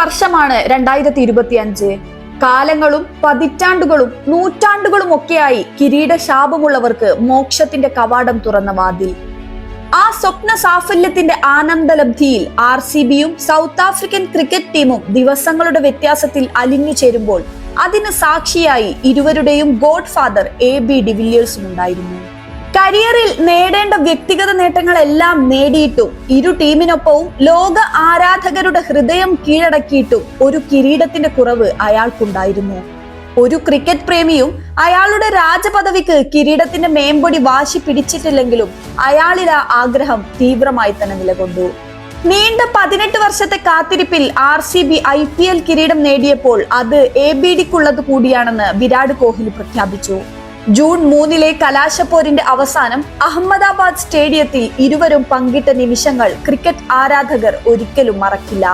വർഷമാണ് രണ്ടായിരത്തി ഇരുപത്തി അഞ്ച് കാലങ്ങളും പതിറ്റാണ്ടുകളും നൂറ്റാണ്ടുകളും ഒക്കെയായി കിരീട ശാപമുള്ളവർക്ക് മോക്ഷത്തിന്റെ കവാടം തുറന്ന വാതിൽ. ആ സ്വപ്ന സാഫല്യത്തിന്റെ ആനന്ദലബ്ധിയിൽ ആർ സി ബിയും സൗത്ത് ആഫ്രിക്കൻ ക്രിക്കറ്റ് ടീമും ദിവസങ്ങളുടെ വ്യത്യാസത്തിൽ അലിഞ്ഞു ചേരുമ്പോൾ അതിന് സാക്ഷിയായി ഇരുവരുടെയും ഗോഡ് ഫാദർ എ ബി ഡിവില്ലിയേഴ്സും ഉണ്ടായിരുന്നു. കരിയറിൽ നേടേണ്ട വ്യക്തിഗത നേട്ടങ്ങളെല്ലാം നേടിയിട്ടും. ഇരു ടീമിനൊപ്പവും ലോക ആരാധകരുടെ ഹൃദയം കീഴടക്കിയിട്ടും ഒരു കിരീടത്തിന്റെ കുറവ് അയാൾക്കുണ്ടായിരുന്നു. ഒരു ക്രിക്കറ്റ് പ്രേമിയും അയാളുടെ രാജപദവിക്ക് കിരീടത്തിന്റെ മേമ്പൊടി വാശി പിടിച്ചിട്ടില്ലെങ്കിലും അയാളിൽ ആ ആഗ്രഹം തീവ്രമായി തന്നെ നിലകൊണ്ടു. നീണ്ട പതിനെട്ട് വർഷത്തെ കാത്തിരിപ്പിൽ R C B I P L കിരീടം നേടിയപ്പോൾ അത് എ ബി ഡിക്കുള്ളത് കൂടിയാണെന്ന് വിരാട് കോഹ്ലി പ്രഖ്യാപിച്ചു. ജൂൺ മൂന്നിലെ കലാശപ്പോരിന്റെ അവസാനം അഹമ്മദാബാദ് സ്റ്റേഡിയത്തിൽ ഇരുവരും പങ്കിട്ട നിമിഷങ്ങൾ ക്രിക്കറ്റ് ആരാധകർ ഒരിക്കലും മറക്കില്ല.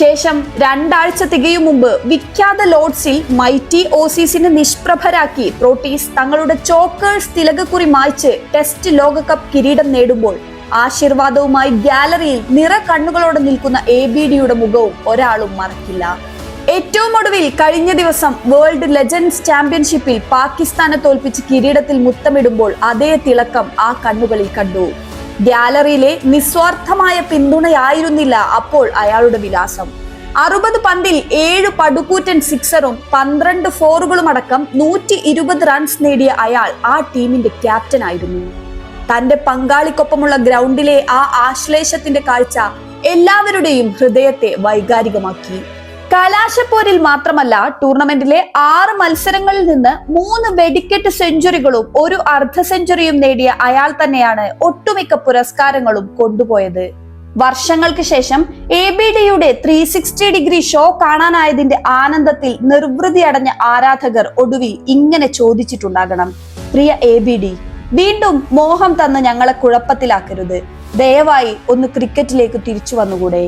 ശേഷം രണ്ടാഴ്ച തികയും മുമ്പ് വിഖ്യാത ലോഡ്സിൽ മൈറ്റി ഓസീസിനെ നിഷ്പ്രഭരാക്കി പ്രോട്ടീസ് തങ്ങളുടെ ചോക്കേഴ്സ് തിലകക്കുറി മായ്ച്ച് ടെസ്റ്റ് ലോകകപ്പ് കിരീടം നേടുമ്പോൾ ആശീർവാദവുമായി ഗാലറിയിൽ നിറ കണ്ണുകളോടെ നിൽക്കുന്ന എ ബി ഡിയുടെ മുഖവും ഒരാളും മറക്കില്ല. ഏറ്റവും ഒടുവിൽ കഴിഞ്ഞ ദിവസം വേൾഡ് ലെജൻഡ്സ് ചാമ്പ്യൻഷിപ്പിൽ പാകിസ്ഥാനെ തോൽപ്പിച്ച് കിരീടത്തിൽ മുത്തമിടുമ്പോൾ അതേ തിളക്കം ആ കണ്ണുകളിൽ കണ്ടു. ഗാലറിയിലെ നിസ്വാർത്ഥമായ പിന്തുണയായിരുന്നില്ല അപ്പോൾ അയാളുടെ വിലാസം. അറുപത് പന്തിൽ ഏഴ് പടുകൂറ്റൻ സിക്സറും പന്ത്രണ്ട് ഫോറുകളും അടക്കം നൂറ്റി ഇരുപത് റൺസ് നേടിയ അയാൾ ആ ടീമിന്റെ ക്യാപ്റ്റനായിരുന്നു തന്റെ പങ്കാളിക്കൊപ്പമുള്ള ഗ്രൗണ്ടിലെ ആ ആശ്ലേഷത്തിന്റെ കാഴ്ച എല്ലാവരുടെയും ഹൃദയത്തെ വൈകാരികമാക്കി. കലാശപ്പോരിൽ മാത്രമല്ല ടൂർണമെന്റിലെ ആറ് മത്സരങ്ങളിൽ നിന്ന് മൂന്ന് വെടിക്കെട്ട് സെഞ്ചുറികളും ഒരു അർദ്ധ സെഞ്ചുറിയും നേടിയ അയാൾ തന്നെയാണ് ഒട്ടുമിക്ക പുരസ്കാരങ്ങളും കൊണ്ടുപോയത്. വർഷങ്ങൾക്ക് ശേഷം എ ബി ഡിയുടെ ത്രീ സിക്സ്റ്റി ഡിഗ്രി ഷോ കാണാനായതിന്റെ ആനന്ദത്തിൽ നിർവൃതി അടഞ്ഞ ആരാധകർ ഒടുവിൽ ഇങ്ങനെ ചോദിച്ചിട്ടുണ്ടാകണം. പ്രിയ എ ബി ഡി വീണ്ടും മോഹം തന്ന് ഞങ്ങളെ കുഴപ്പത്തിലാക്കരുത്. ദയവായി ഒന്ന് ക്രിക്കറ്റിലേക്ക് തിരിച്ചു വന്നുകൂടെ?